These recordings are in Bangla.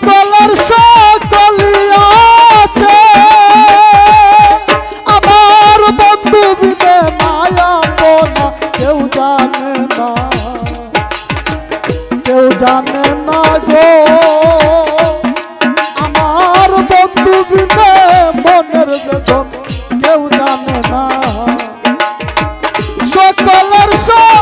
সকলের সকলিয়াছে আমার বন্ধু বিনে মায়া পোনা কেউ জানে না। কেউ জানে না গো। আমার বন্ধু বিনে মনের বেদন, কেউ জানে না। সকলের সকলিয়াছে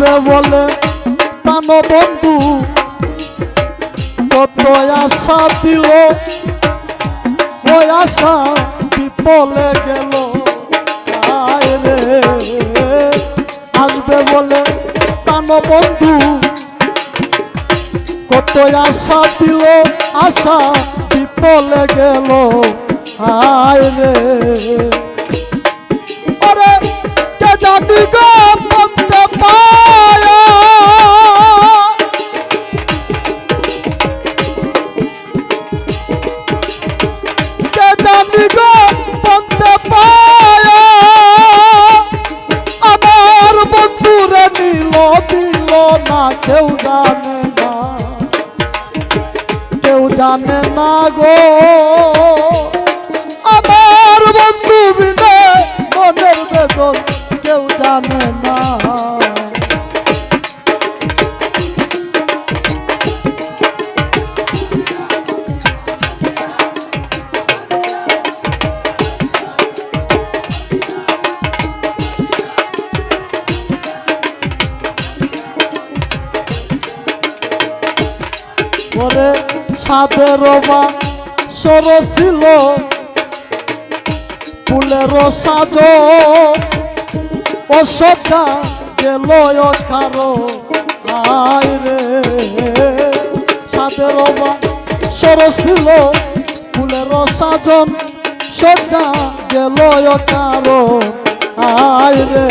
আসবে বলে প্রাণ বন্ধু, কত আশা দিল ওই আশা বিপলে গেল। আসবে বলে প্রাণ বন্ধু, কত আশা দিল, আশা বিপলে গেল। আয় রে জানে না। কেউ জানে না গো। বা সর ছিল। ফুলের সাজ অসকা গেল কারও আয় রে। সাদের বা সর ছিল। ফুলের সাজন সজা গেল কারও আয় রে।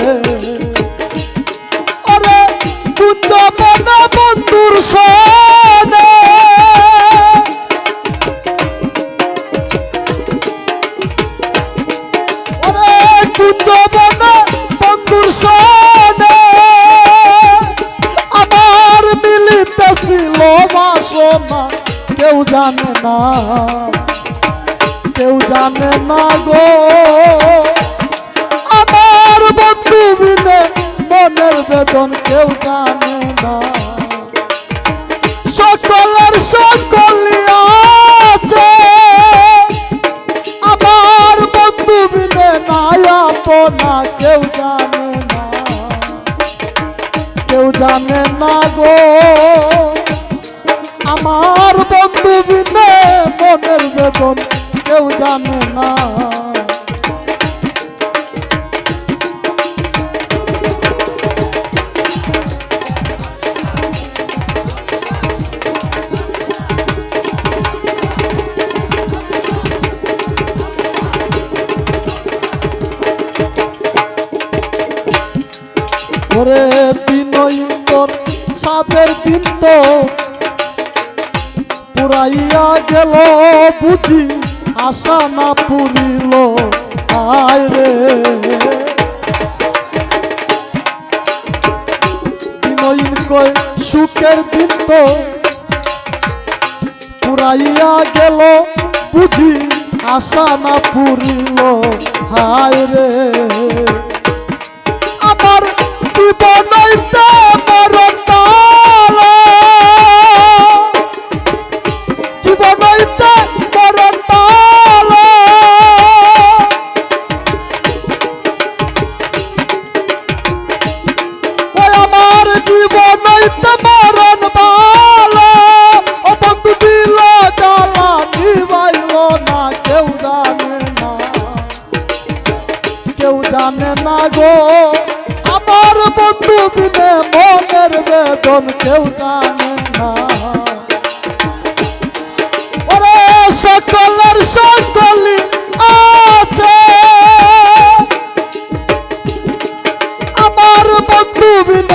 ওরে কুঞ্জ বন্ধুর সনে না। কেউ জানে না গো। আমার বন্ধু বিনে মনের বেদন কেউ জানে না। সকলের সকলিয়াছে আমার বন্ধু বিনে নায়া না কেউ জানে না। কেউ জানে না গো। জানে না। ওরে বিনয়ন্তর সাদের দিন তো পুরাইয়া গেল বুঝি। আশা না পুরিল আয় বিনয়ীন কয়, সুখের দিন তো। পুরাইয়া গেল, বুঝি আশা না পুরিল, হায় রে। বেদন কেউ জানে না। ওরে সকলের সকলি আছে। আমার বন্ধু বিনে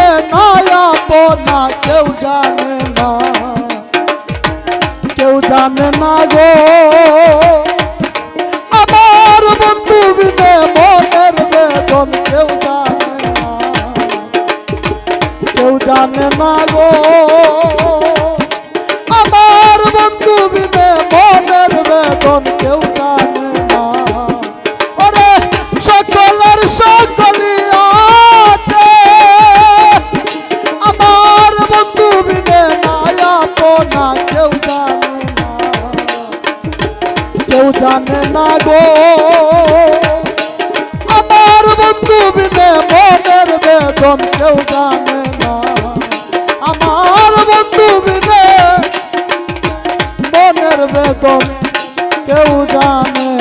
কেউ না গো। আমার বন্ধু বিনে মনের বেদন কেউ জানে না। আমার বন্ধু বিনে মনের বেদন কেউ জানে